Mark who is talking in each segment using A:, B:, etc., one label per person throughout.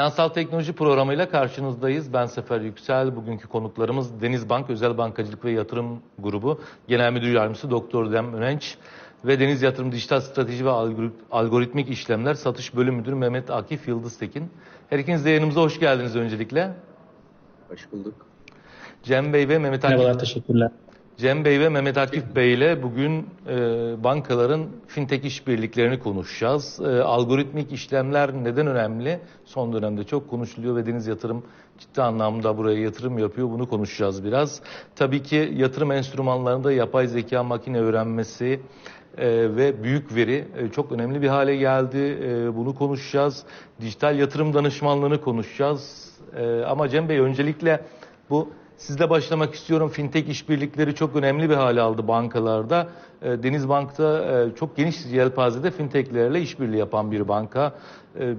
A: Finansal Teknoloji programıyla karşınızdayız. Ben Sefer Yüksel. Bugünkü konuklarımız Denizbank Özel Bankacılık ve Yatırım Grubu Genel Müdür Yardımcısı Doktor Dem Önenç ve Deniz Yatırım Dijital Strateji ve Algoritmik İşlemler Satış Bölüm Müdürü Mehmet Akif Yıldıztekin. Her ikiniz de yayınımıza hoş geldiniz öncelikle.
B: Hoş bulduk.
A: Cem Bey ve Mehmet Akif.
C: Merhabalar, teşekkürler.
A: Cem Bey ve Mehmet Akif Bey ile bugün e, bankaların fintech işbirliklerini konuşacağız. E, algoritmik işlemler neden önemli? Son dönemde çok konuşuluyor ve Deniz Yatırım ciddi anlamda buraya yatırım yapıyor. Bunu konuşacağız biraz. Tabii ki yatırım enstrümanlarında yapay zeka, makine öğrenmesi e, ve büyük veri e, çok önemli bir hale geldi. E, bunu konuşacağız. Dijital yatırım danışmanlığını konuşacağız. E, ama Cem Bey öncelikle bu Sizle başlamak istiyorum. Fintech işbirlikleri çok önemli bir hale aldı bankalarda. E, Denizbank'ta e, çok geniş yelpazede fintechlerle işbirliği yapan bir banka. E,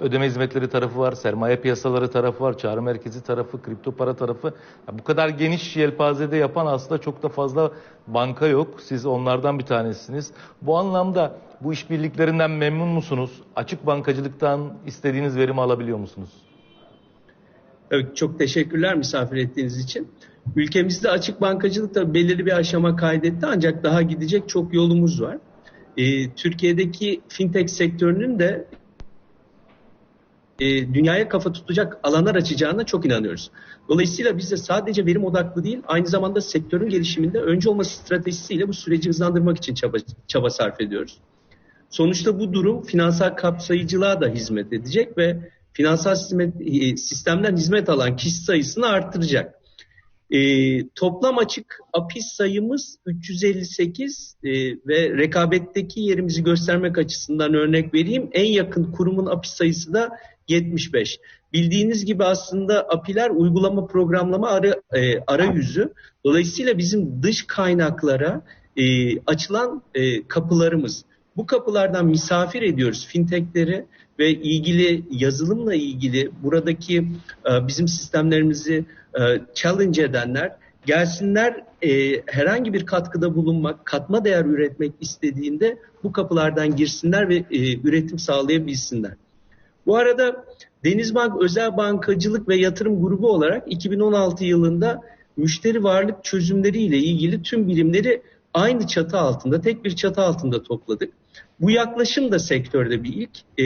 A: ödeme hizmetleri tarafı var, sermaye piyasaları tarafı var, çağrı merkezi tarafı, kripto para tarafı. Bu kadar geniş yelpazede yapan aslında çok da fazla banka yok. Siz onlardan bir tanesiniz. Bu anlamda bu işbirliklerinden memnun musunuz? Açık bankacılıktan istediğiniz verimi alabiliyor musunuz?
B: Evet, çok teşekkürler misafir ettiğiniz için. Ülkemizde açık bankacılık da belirli bir aşama kaydetti ancak daha gidecek çok yolumuz var. Ee, Türkiye'deki fintech sektörünün de e, dünyaya kafa tutacak alanlar açacağına çok inanıyoruz. Dolayısıyla biz de sadece verim odaklı değil, aynı zamanda sektörün gelişiminde önce olması stratejisiyle bu süreci hızlandırmak için çaba, çaba sarf ediyoruz. Sonuçta bu durum finansal kapsayıcılığa da hizmet edecek ve finansal e, sistemden hizmet alan kişi sayısını arttıracak. E, toplam açık APIS sayımız 358 e, ve rekabetteki yerimizi göstermek açısından örnek vereyim. En yakın kurumun APIS sayısı da 75. Bildiğiniz gibi aslında API'ler uygulama programlama ara, e, arayüzü. Dolayısıyla bizim dış kaynaklara e, açılan e, kapılarımız. Bu kapılardan misafir ediyoruz fintechleri ve ilgili yazılımla ilgili buradaki e, bizim sistemlerimizi e, challenge edenler gelsinler e, herhangi bir katkıda bulunmak, katma değer üretmek istediğinde bu kapılardan girsinler ve üretim sağlayabilsinler. Bu arada Denizbank Özel Bankacılık ve Yatırım Grubu olarak 2016 yılında müşteri varlık çözümleri ile ilgili tüm birimleri aynı çatı altında, tek bir çatı altında topladık. Bu yaklaşım da sektörde bir ilk. E,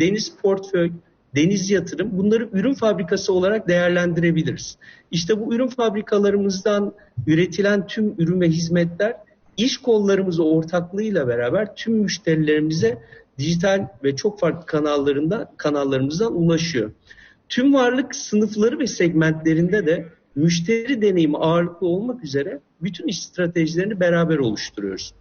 B: deniz portföy, deniz yatırım bunları ürün fabrikası olarak değerlendirebiliriz. İşte bu ürün fabrikalarımızdan üretilen tüm ürün ve hizmetler iş kollarımız ortaklığıyla beraber tüm müşterilerimize dijital ve çok farklı kanallarında kanallarımızdan ulaşıyor. Tüm varlık sınıfları ve segmentlerinde de müşteri deneyimi ağırlıklı olmak üzere bütün iş stratejilerini beraber oluşturuyoruz.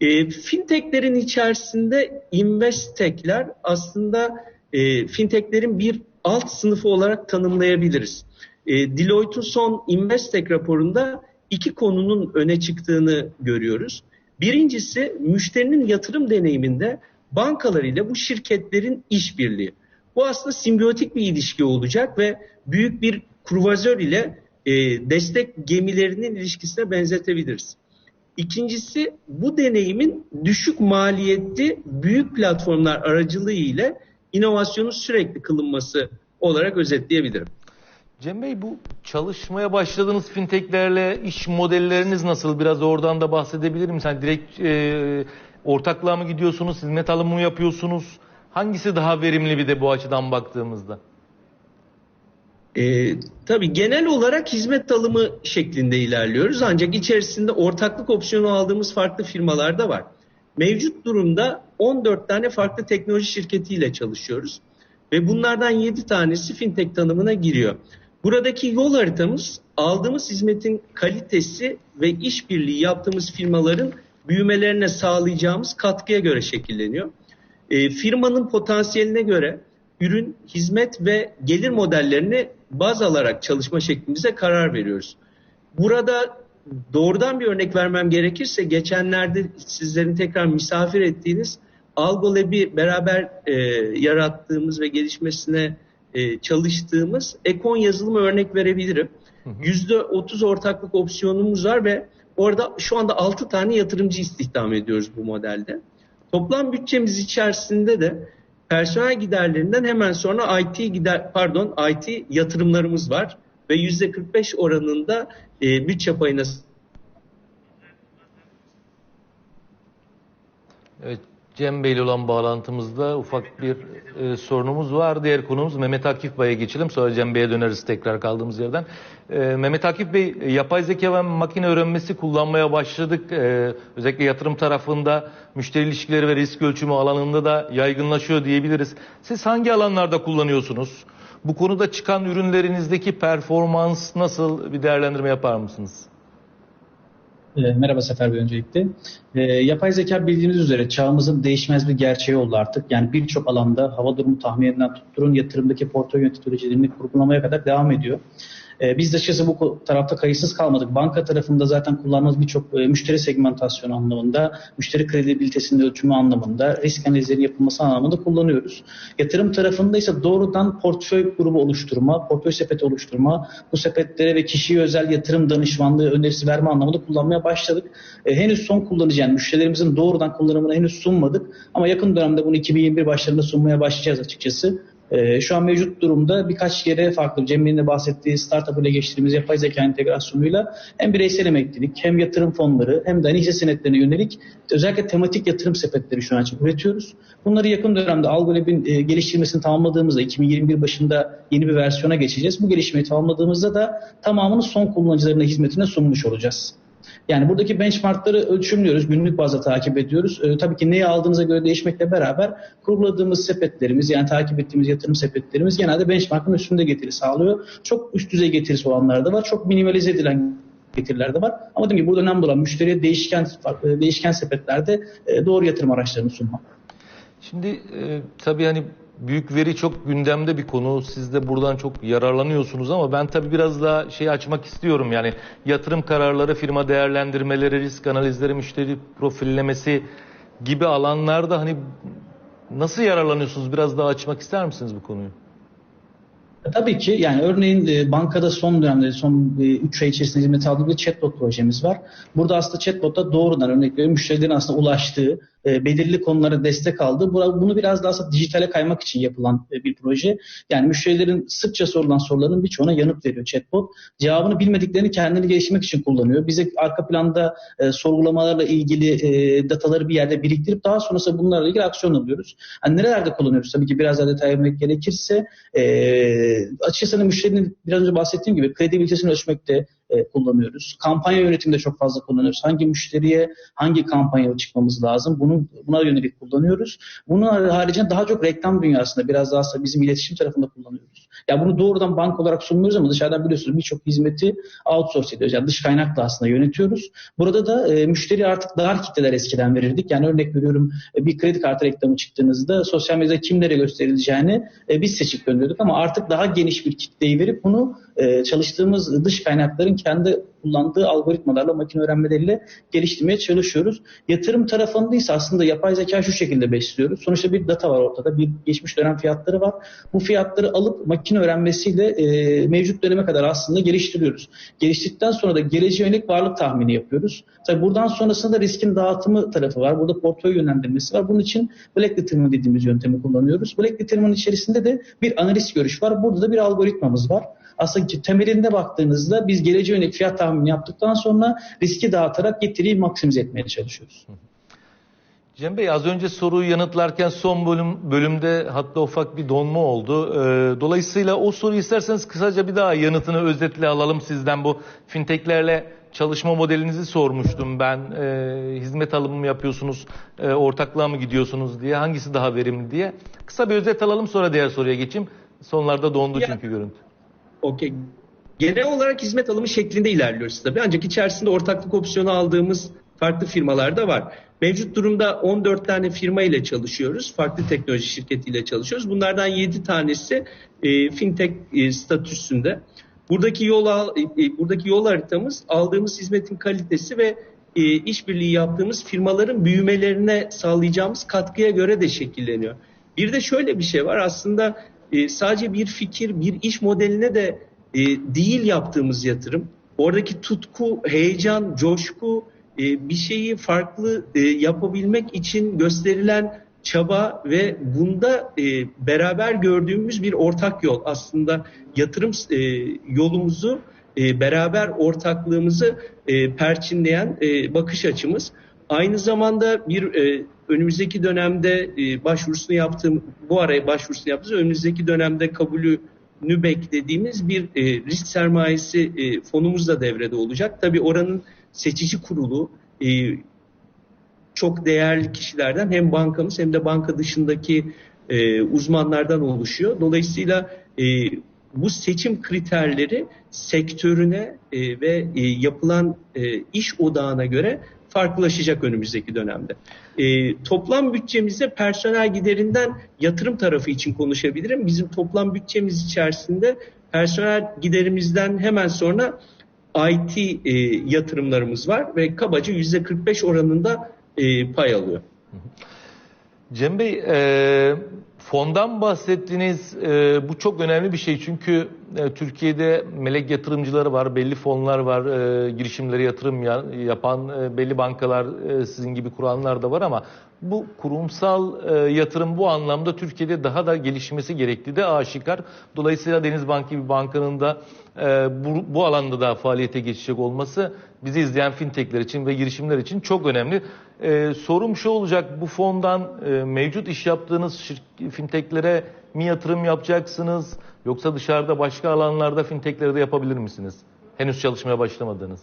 B: E, fintechlerin içerisinde investechler aslında e, fintechlerin bir alt sınıfı olarak tanımlayabiliriz. E, Deloitte'un son Investech raporunda iki konunun öne çıktığını görüyoruz. Birincisi müşterinin yatırım deneyiminde bankalar ile bu şirketlerin işbirliği. Bu aslında simbiyotik bir ilişki olacak ve büyük bir kruvazör ile e, destek gemilerinin ilişkisine benzetebiliriz. İkincisi bu deneyimin düşük maliyetli büyük platformlar aracılığı ile inovasyonun sürekli kılınması olarak özetleyebilirim.
A: Cem Bey bu çalışmaya başladığınız fintechlerle iş modelleriniz nasıl? Biraz oradan da bahsedebilir misiniz? Yani direkt e, ortaklığa mı gidiyorsunuz, hizmet alımı mı yapıyorsunuz? Hangisi daha verimli bir de bu açıdan baktığımızda?
B: E, tabii genel olarak hizmet alımı şeklinde ilerliyoruz. Ancak içerisinde ortaklık opsiyonu aldığımız farklı firmalar da var. Mevcut durumda 14 tane farklı teknoloji şirketiyle çalışıyoruz. Ve bunlardan 7 tanesi fintech tanımına giriyor. Buradaki yol haritamız aldığımız hizmetin kalitesi ve işbirliği yaptığımız firmaların büyümelerine sağlayacağımız katkıya göre şekilleniyor. E, firmanın potansiyeline göre ürün, hizmet ve gelir modellerini baz alarak çalışma şeklimize karar veriyoruz. Burada doğrudan bir örnek vermem gerekirse geçenlerde sizlerin tekrar misafir ettiğiniz Algolab'i beraber e, yarattığımız ve gelişmesine e, çalıştığımız Ekon yazılımı örnek verebilirim. Yüzde otuz ortaklık opsiyonumuz var ve orada şu anda altı tane yatırımcı istihdam ediyoruz bu modelde. Toplam bütçemiz içerisinde de personel giderlerinden hemen sonra IT gider pardon IT yatırımlarımız var ve yüzde 45 oranında e, bütçe payına
A: Evet, Cem Bey olan bağlantımızda ufak bir e, sorunumuz var. Diğer konumuz Mehmet Akif Bey'e geçelim. Sonra Cem Bey'e döneriz tekrar kaldığımız yerden. E, Mehmet Akif Bey, e, yapay zeka ve makine öğrenmesi kullanmaya başladık. E, özellikle yatırım tarafında, müşteri ilişkileri ve risk ölçümü alanında da yaygınlaşıyor diyebiliriz. Siz hangi alanlarda kullanıyorsunuz? Bu konuda çıkan ürünlerinizdeki performans nasıl bir değerlendirme yapar mısınız?
C: E, merhaba Sefer Bey öncelikle. E, yapay zeka bildiğiniz üzere çağımızın değişmez bir gerçeği oldu artık. Yani birçok alanda hava durumu tahmininden tutturun yatırımdaki portföy yöneticilerini kurgulamaya kadar devam ediyor. E, biz de açıkçası bu tarafta kayıtsız kalmadık. Banka tarafında zaten kullandığımız birçok e, müşteri segmentasyonu anlamında, müşteri kredibilitesinin ölçümü anlamında, risk analizleri yapılması anlamında kullanıyoruz. Yatırım tarafında ise doğrudan portföy grubu oluşturma, portföy sepeti oluşturma, bu sepetlere ve kişiye özel yatırım danışmanlığı önerisi verme anlamında kullanmaya başladık. E, henüz son kullanıcı yani müşterilerimizin doğrudan kullanımını henüz sunmadık ama yakın dönemde bunu 2021 başlarında sunmaya başlayacağız açıkçası. Ee, şu an mevcut durumda birkaç yere farklı Cemil'in de bahsettiği startup ile geçtiğimiz yapay zeka entegrasyonuyla hem bireysel emeklilik hem yatırım fonları hem de hisse senetlerine yönelik özellikle tematik yatırım sepetleri şu an için üretiyoruz. Bunları yakın dönemde Algolab'in e, geliştirmesini tamamladığımızda 2021 başında yeni bir versiyona geçeceğiz. Bu gelişmeyi tamamladığımızda da tamamını son kullanıcılarına hizmetine sunmuş olacağız. Yani buradaki benchmarkları ölçümlüyoruz, günlük bazda takip ediyoruz. Ee, tabii ki neyi aldığınıza göre değişmekle beraber kurguladığımız sepetlerimiz yani takip ettiğimiz yatırım sepetlerimiz genelde benchmarkın üstünde getiri sağlıyor. Çok üst düzey getirisi olanlar da var, çok minimalize edilen getiriler de var. Ama dediğim gibi burada önemli olan müşteriye değişken değişken sepetlerde e, doğru yatırım araçlarını sunmak.
A: Şimdi e, tabii hani büyük veri çok gündemde bir konu. Siz de buradan çok yararlanıyorsunuz ama ben tabii biraz daha şey açmak istiyorum. Yani yatırım kararları, firma değerlendirmeleri, risk analizleri, müşteri profillemesi gibi alanlarda hani nasıl yararlanıyorsunuz? Biraz daha açmak ister misiniz bu konuyu?
C: Tabii ki yani örneğin e, bankada son dönemde son 3 e, ay içerisinde hizmet aldığımız bir chatbot projemiz var. Burada aslında chatbot'ta doğrudan örnek veriyorum müşterilerin aslında ulaştığı e, belirli konulara destek aldı. Bunu biraz daha aslında dijitale kaymak için yapılan e, bir proje. Yani müşterilerin sıkça sorulan soruların birçoğuna yanıt veriyor chatbot. Cevabını bilmediklerini kendini geliştirmek için kullanıyor. Bize arka planda e, sorgulamalarla ilgili e, dataları bir yerde biriktirip daha sonrasında bunlarla ilgili aksiyon alıyoruz. Yani nerelerde kullanıyoruz? Tabii ki biraz daha detay vermek gerekirse e, açıkçası hani müşterinin biraz önce bahsettiğim gibi kredibilitesini ölçmekte, e, kullanıyoruz. Kampanya yönetiminde çok fazla kullanıyoruz. Hangi müşteriye hangi kampanya çıkmamız lazım? Bunu buna yönelik kullanıyoruz. Bunun haricinde daha çok reklam dünyasında biraz daha bizim iletişim tarafında kullanıyoruz. Ya yani bunu doğrudan bank olarak sunmuyoruz ama dışarıdan biliyorsunuz birçok hizmeti outsource ediyoruz. Yani dış kaynakla aslında yönetiyoruz. Burada da e, müşteri artık dar kitleler eskiden verirdik. Yani örnek veriyorum e, bir kredi kartı reklamı çıktığınızda sosyal medyada kimlere gösterileceğini e, biz seçip gönderiyorduk ama artık daha geniş bir kitleyi verip bunu e, çalıştığımız dış kaynakların kendi kullandığı algoritmalarla, makine öğrenmeleriyle geliştirmeye çalışıyoruz. Yatırım tarafında ise aslında yapay zeka şu şekilde besliyoruz. Sonuçta bir data var ortada, bir geçmiş dönem fiyatları var. Bu fiyatları alıp makine öğrenmesiyle e, mevcut döneme kadar aslında geliştiriyoruz. Geliştirdikten sonra da geleceğe yönelik varlık tahmini yapıyoruz. Tabii buradan sonrasında riskin dağıtımı tarafı var. Burada portföy yönlendirmesi var. Bunun için Black Determinant dediğimiz yöntemi kullanıyoruz. Black Determinant içerisinde de bir analiz görüş var. Burada da bir algoritmamız var aslında temelinde baktığınızda biz geleceğe yönelik fiyat tahmini yaptıktan sonra riski dağıtarak getiriyi maksimize etmeye çalışıyoruz.
A: Cem Bey az önce soruyu yanıtlarken son bölüm bölümde hatta ufak bir donma oldu. Ee, dolayısıyla o soruyu isterseniz kısaca bir daha yanıtını özetle alalım sizden. Bu fintechlerle çalışma modelinizi sormuştum ben. Ee, hizmet alımı mı yapıyorsunuz, e, ortaklığa mı gidiyorsunuz diye. Hangisi daha verimli diye. Kısa bir özet alalım sonra diğer soruya geçeyim. Sonlarda dondu ya, çünkü görüntü.
B: Okey. Genel olarak hizmet alımı şeklinde ilerliyoruz tabii. Ancak içerisinde ortaklık opsiyonu aldığımız farklı firmalar da var. Mevcut durumda 14 tane firma ile çalışıyoruz. Farklı teknoloji şirketiyle çalışıyoruz. Bunlardan 7 tanesi e, fintech e, statüsünde. Buradaki yol e, e, buradaki yol haritamız aldığımız hizmetin kalitesi ve e, işbirliği yaptığımız firmaların büyümelerine sağlayacağımız katkıya göre de şekilleniyor. Bir de şöyle bir şey var. Aslında e, sadece bir fikir, bir iş modeline de e, değil yaptığımız yatırım. Oradaki tutku, heyecan, coşku, e, bir şeyi farklı yapabilmek için gösterilen çaba ve bunda beraber gördüğümüz bir ortak yol. Aslında yatırım yolumuzu beraber ortaklığımızı perçinleyen bakış açımız. Aynı zamanda bir e, önümüzdeki dönemde e, başvurusunu yaptığım bu araya başvurusunu yaptığımız önümüzdeki dönemde kabulü nü beklediğimiz bir e, risk sermayesi e, fonumuz da devrede olacak. Tabii oranın seçici kurulu e, çok değerli kişilerden hem bankamız hem de banka dışındaki e, uzmanlardan oluşuyor. Dolayısıyla e, bu seçim kriterleri sektörüne e, ve e, yapılan e, iş odağına göre farklılaşacak önümüzdeki dönemde. E, toplam bütçemizde personel giderinden yatırım tarafı için konuşabilirim. Bizim toplam bütçemiz içerisinde personel giderimizden hemen sonra IT e, yatırımlarımız var ve kabaca %45 oranında e, pay alıyor.
A: Cem Bey, e, fondan bahsettiniz. E, bu çok önemli bir şey çünkü e, Türkiye'de melek yatırımcıları var, belli fonlar var, e, girişimlere yatırım ya, yapan e, belli bankalar e, sizin gibi kuranlar da var ama bu kurumsal e, yatırım bu anlamda Türkiye'de daha da gelişmesi gerektiği de aşikar. Dolayısıyla Denizbank gibi bankanın da e, bu, bu alanda da faaliyete geçecek olması bizi izleyen fintechler için ve girişimler için çok önemli. E, sorum şu olacak, bu fondan e, mevcut iş yaptığınız şirk- fintechlere mi yatırım yapacaksınız? Yoksa dışarıda başka alanlarda fintechlere de yapabilir misiniz? Henüz çalışmaya başlamadınız.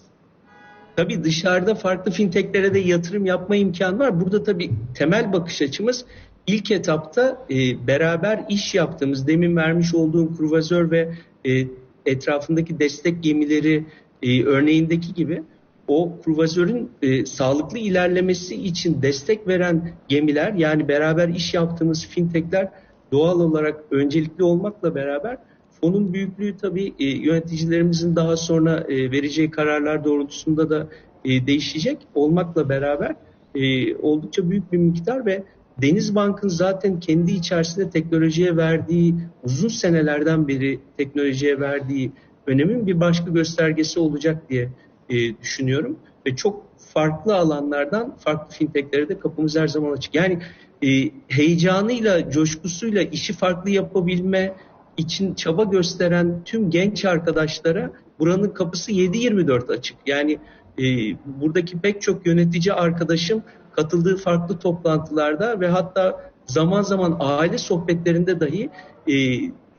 B: Tabii dışarıda farklı fintechlere de yatırım yapma imkanı var. Burada tabii temel bakış açımız ilk etapta e, beraber iş yaptığımız, demin vermiş olduğum kruvazör ve e, etrafındaki destek gemileri e, örneğindeki gibi o kruvazörün e, sağlıklı ilerlemesi için destek veren gemiler yani beraber iş yaptığımız fintechler doğal olarak öncelikli olmakla beraber fonun büyüklüğü tabii e, yöneticilerimizin daha sonra e, vereceği kararlar doğrultusunda da e, değişecek olmakla beraber e, oldukça büyük bir miktar ve Denizbank'ın zaten kendi içerisinde teknolojiye verdiği uzun senelerden beri teknolojiye verdiği önemin bir başka göstergesi olacak diye e, düşünüyorum ve çok farklı alanlardan farklı fintechlere de kapımız her zaman açık. Yani e, heyecanıyla, coşkusuyla işi farklı yapabilme için çaba gösteren tüm genç arkadaşlara buranın kapısı 7-24 açık. Yani e, buradaki pek çok yönetici arkadaşım katıldığı farklı toplantılarda ve hatta zaman zaman aile sohbetlerinde dahi e,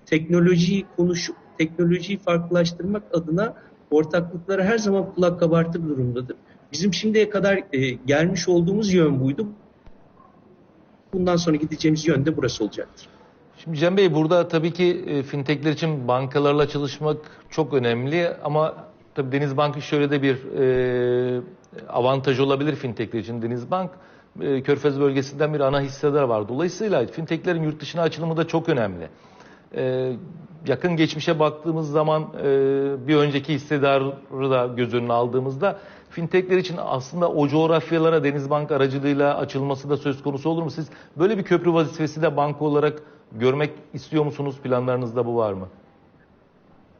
B: teknolojiyi konuşup teknolojiyi farklılaştırmak adına ortaklıklara her zaman kulak kabartır durumdadır. Bizim şimdiye kadar e, gelmiş olduğumuz yön buydu. Bundan sonra gideceğimiz yön de burası olacaktır.
A: Şimdi Cem Bey burada tabii ki e, fintechler için bankalarla çalışmak çok önemli ama tabii Denizbank'ın şöyle de bir e, avantajı olabilir fintechler için. Denizbank e, Körfez bölgesinden bir ana hissedar var. Dolayısıyla fintechlerin yurt dışına açılımı da çok önemli. E, yakın geçmişe baktığımız zaman e, bir önceki hissedarı da göz önüne aldığımızda fintechler için aslında o coğrafyalara Denizbank aracılığıyla açılması da söz konusu olur mu? Siz böyle bir köprü vazifesi de banka olarak görmek istiyor musunuz? Planlarınızda bu var mı?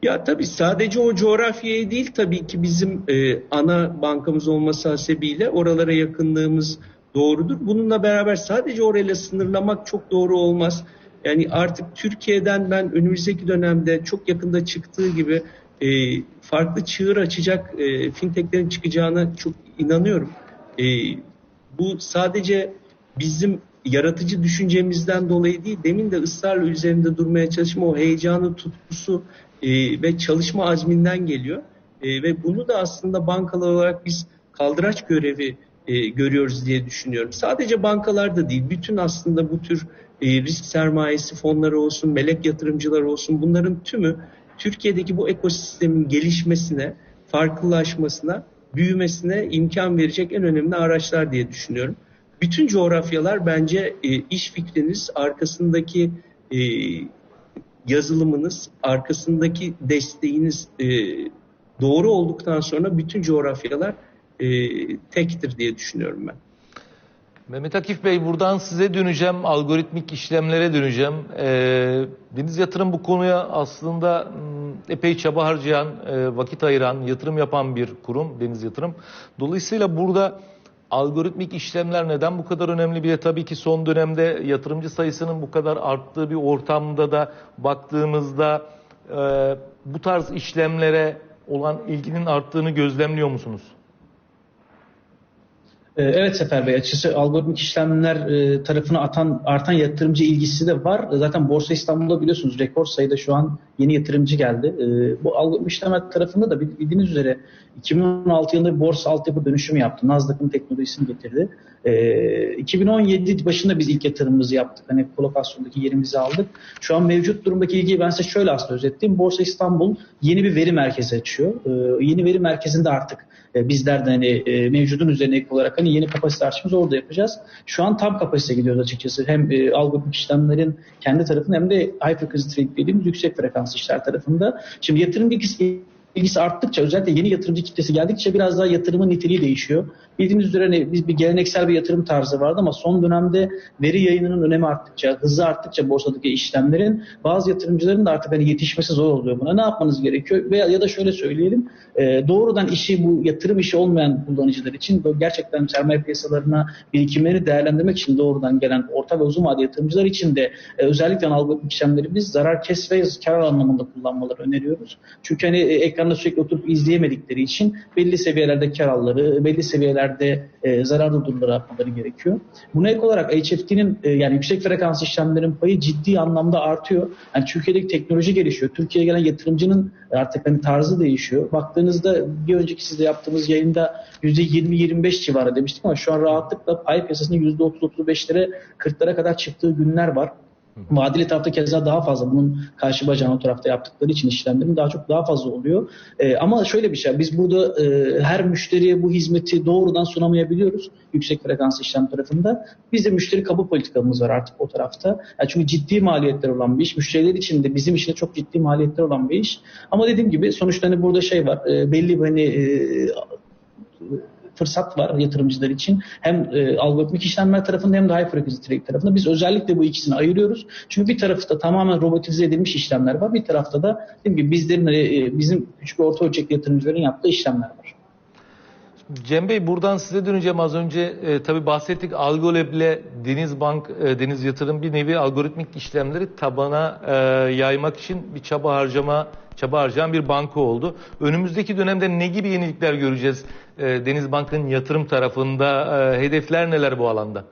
B: Ya tabii sadece o coğrafyaya değil tabii ki bizim e, ana bankamız olması hasebiyle oralara yakınlığımız doğrudur. Bununla beraber sadece orayla sınırlamak çok doğru olmaz. Yani artık Türkiye'den ben önümüzdeki dönemde çok yakında çıktığı gibi e, farklı çığır açacak e, fintechlerin çıkacağına çok inanıyorum. E, bu sadece bizim yaratıcı düşüncemizden dolayı değil, demin de ısrarla üzerinde durmaya çalışma o heyecanı, tutkusu e, ve çalışma azminden geliyor. E, ve bunu da aslında bankalar olarak biz kaldıraç görevi e, görüyoruz diye düşünüyorum. Sadece bankalarda değil, bütün aslında bu tür risk sermayesi fonları olsun, melek yatırımcılar olsun bunların tümü Türkiye'deki bu ekosistemin gelişmesine, farklılaşmasına, büyümesine imkan verecek en önemli araçlar diye düşünüyorum. Bütün coğrafyalar bence e, iş fikriniz, arkasındaki e, yazılımınız, arkasındaki desteğiniz e, doğru olduktan sonra bütün coğrafyalar e, tektir diye düşünüyorum ben.
A: Mehmet Akif Bey buradan size döneceğim. Algoritmik işlemlere döneceğim. E, Deniz Yatırım bu konuya aslında m, epey çaba harcayan, e, vakit ayıran, yatırım yapan bir kurum Deniz Yatırım. Dolayısıyla burada algoritmik işlemler neden bu kadar önemli? Bir tabii ki son dönemde yatırımcı sayısının bu kadar arttığı bir ortamda da baktığımızda e, bu tarz işlemlere olan ilginin arttığını gözlemliyor musunuz?
C: Ee, Evet Sefer Bey, açıkçası algoritmik işlemler e, tarafına atan artan yatırımcı ilgisi de var. Zaten Borsa İstanbul'da biliyorsunuz rekor sayıda şu an yeni yatırımcı geldi. Ee, Bu algoritmik işlemler tarafında da bildiğiniz üzere 2016 yılında bir borsa altyapı dönüşümü yaptı. Nasdaq'ın teknolojisini getirdi. Ee, 2017 başında biz ilk yatırımımızı yaptık. Hani kolokasyondaki yerimizi aldık. Şu an mevcut durumdaki ilgiyi ben size şöyle aslında özetleyeyim. Borsa İstanbul yeni bir veri merkezi açıyor. Yeni veri merkezinde artık e, bizler de hani e, mevcudun üzerine ek olarak hani yeni kapasite artışımızı orada yapacağız. Şu an tam kapasite gidiyoruz açıkçası. Hem e, algoritmik işlemlerin kendi tarafında hem de high frequency trading dediğimiz yüksek frekans işler tarafında. Şimdi yatırım ilgisi ilgisi arttıkça özellikle yeni yatırımcı kitlesi geldikçe biraz daha yatırımın niteliği değişiyor. Bildiğiniz üzere hani biz bir geleneksel bir yatırım tarzı vardı ama son dönemde veri yayınının önemi arttıkça, hızı arttıkça borsadaki işlemlerin bazı yatırımcıların da artık hani yetişmesi zor oluyor buna. Ne yapmanız gerekiyor? Veya ya da şöyle söyleyelim, e, doğrudan işi bu yatırım işi olmayan kullanıcılar için gerçekten sermaye piyasalarına birikimleri değerlendirmek için doğrudan gelen orta ve uzun vade yatırımcılar için de e, özellikle algoritmik işlemleri biz zarar kes ve kar anlamında kullanmaları öneriyoruz. Çünkü hani e, ekranda sürekli oturup izleyemedikleri için belli seviyelerde kararları, belli seviyelerde e, zararlı durumlara atmaları gerekiyor. Buna ek olarak HFT'nin e, yani yüksek frekans işlemlerin payı ciddi anlamda artıyor. Yani Türkiye'deki teknoloji gelişiyor. Türkiye'ye gelen yatırımcının artık hani tarzı değişiyor. Baktığınızda bir önceki sizde yaptığımız yayında %20-25 civarı demiştik ama şu an rahatlıkla pay piyasasının %30-35'lere 40'lara kadar çıktığı günler var. Vadeli tarafta keza daha fazla. Bunun karşı bacağını o tarafta yaptıkları için işlemlerin daha çok daha fazla oluyor. E, ama şöyle bir şey. Biz burada e, her müşteriye bu hizmeti doğrudan sunamayabiliyoruz. Yüksek frekans işlem tarafında. Bizde müşteri kabul politikamız var artık o tarafta. Yani çünkü ciddi maliyetler olan bir iş. Müşteriler için de bizim için de çok ciddi maliyetler olan bir iş. Ama dediğim gibi sonuçta hani burada şey var. E, belli hani e, fırsat var yatırımcılar için. Hem e, algoritmik işlemler tarafında hem de high frequency trading tarafında. Biz özellikle bu ikisini ayırıyoruz. Çünkü bir tarafta tamamen robotize edilmiş işlemler var. Bir tarafta da dediğim gibi bizlerin e, bizim küçük orta ölçekli yatırımcıların yaptığı işlemler var.
A: Cem Bey buradan size döneceğim az önce e, tabi bahsettik Algolab ile Deniz Bank, e, Deniz Yatırım bir nevi algoritmik işlemleri tabana e, yaymak için bir çaba harcama çaba harcayan bir banka oldu. Önümüzdeki dönemde ne gibi yenilikler göreceğiz e, Deniz Bank'ın yatırım tarafında? E, hedefler neler bu alanda?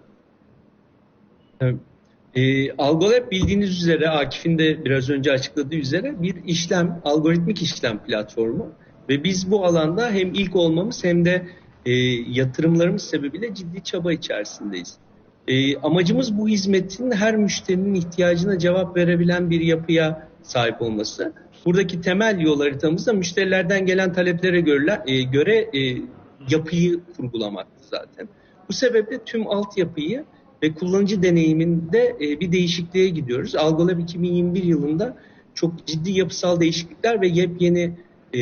B: E, Algolab bildiğiniz üzere Akif'in de biraz önce açıkladığı üzere bir işlem, algoritmik işlem platformu. Ve biz bu alanda hem ilk olmamız hem de e, yatırımlarımız sebebiyle ciddi çaba içerisindeyiz. E, amacımız bu hizmetin her müşterinin ihtiyacına cevap verebilen bir yapıya sahip olması. Buradaki temel yol haritamızda müşterilerden gelen taleplere göre, e, göre e, yapıyı kurgulamaktı zaten. Bu sebeple tüm altyapıyı ve kullanıcı deneyiminde e, bir değişikliğe gidiyoruz. Algolab 2021 yılında çok ciddi yapısal değişiklikler ve yepyeni e,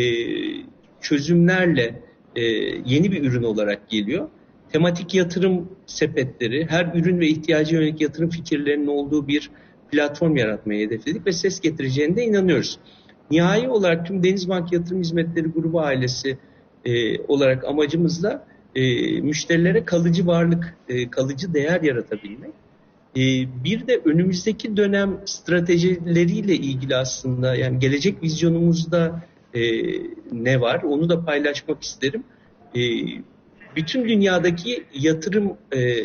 B: çözümlerle e, yeni bir ürün olarak geliyor. Tematik yatırım sepetleri, her ürün ve ihtiyacı yönelik yatırım fikirlerinin olduğu bir platform yaratmayı hedefledik ve ses getireceğine de inanıyoruz. Nihai olarak tüm Denizbank Yatırım Hizmetleri Grubu ailesi e, olarak amacımız da e, müşterilere kalıcı varlık, e, kalıcı değer yaratabilmek. E, bir de önümüzdeki dönem stratejileriyle ilgili aslında yani gelecek vizyonumuzda e, ne var onu da paylaşmak isterim. E, bütün dünyadaki yatırım e,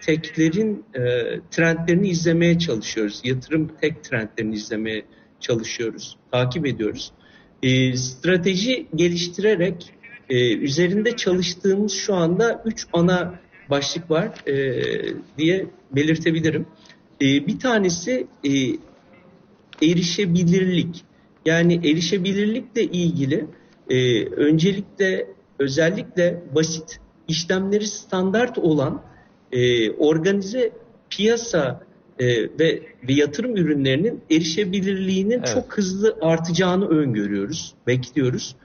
B: teklerin e, trendlerini izlemeye çalışıyoruz. Yatırım tek trendlerini izlemeye çalışıyoruz, takip ediyoruz. E, strateji geliştirerek e, üzerinde çalıştığımız şu anda üç ana başlık var e, diye belirtebilirim. E, bir tanesi e, erişebilirlik. Yani erişebilirlikle ilgili e, öncelikle özellikle basit işlemleri standart olan e, organize piyasa e, ve, ve yatırım ürünlerinin erişebilirliğinin evet. çok hızlı artacağını öngörüyoruz, bekliyoruz.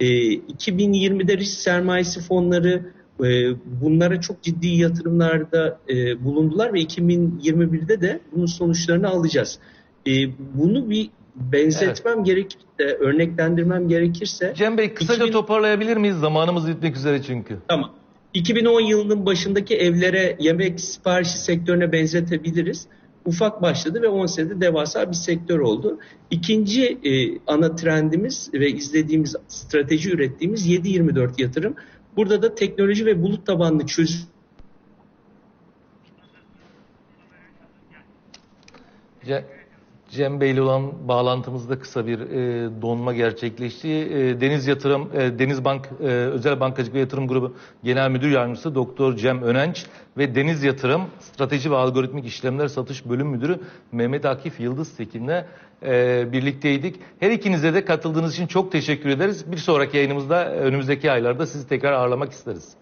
B: E, 2020'de risk sermayesi fonları e, bunlara çok ciddi yatırımlarda e, bulundular ve 2021'de de bunun sonuçlarını alacağız. E, bunu bir benzetmem evet. gerekir, e, örneklendirmem gerekirse.
A: Cem Bey kısaca 2000... toparlayabilir miyiz? Zamanımız bitmek üzere çünkü.
B: Tamam. 2010 yılının başındaki evlere yemek siparişi sektörüne benzetebiliriz. Ufak başladı ve 10 senede devasa bir sektör oldu. İkinci e, ana trendimiz ve izlediğimiz strateji ürettiğimiz 7-24 yatırım. Burada da teknoloji ve bulut tabanlı çözüm
A: Cem Bey'le olan bağlantımızda kısa bir e, donma gerçekleşti. E, Deniz Yatırım, e, Deniz Bank e, Özel Bankacılık ve Yatırım Grubu Genel Müdür Yardımcısı Doktor Cem Önenç ve Deniz Yatırım Strateji ve Algoritmik İşlemler Satış Bölüm Müdürü Mehmet Akif Yıldız Tekin'le e, birlikteydik. Her ikinize de katıldığınız için çok teşekkür ederiz. Bir sonraki yayınımızda önümüzdeki aylarda sizi tekrar ağırlamak isteriz.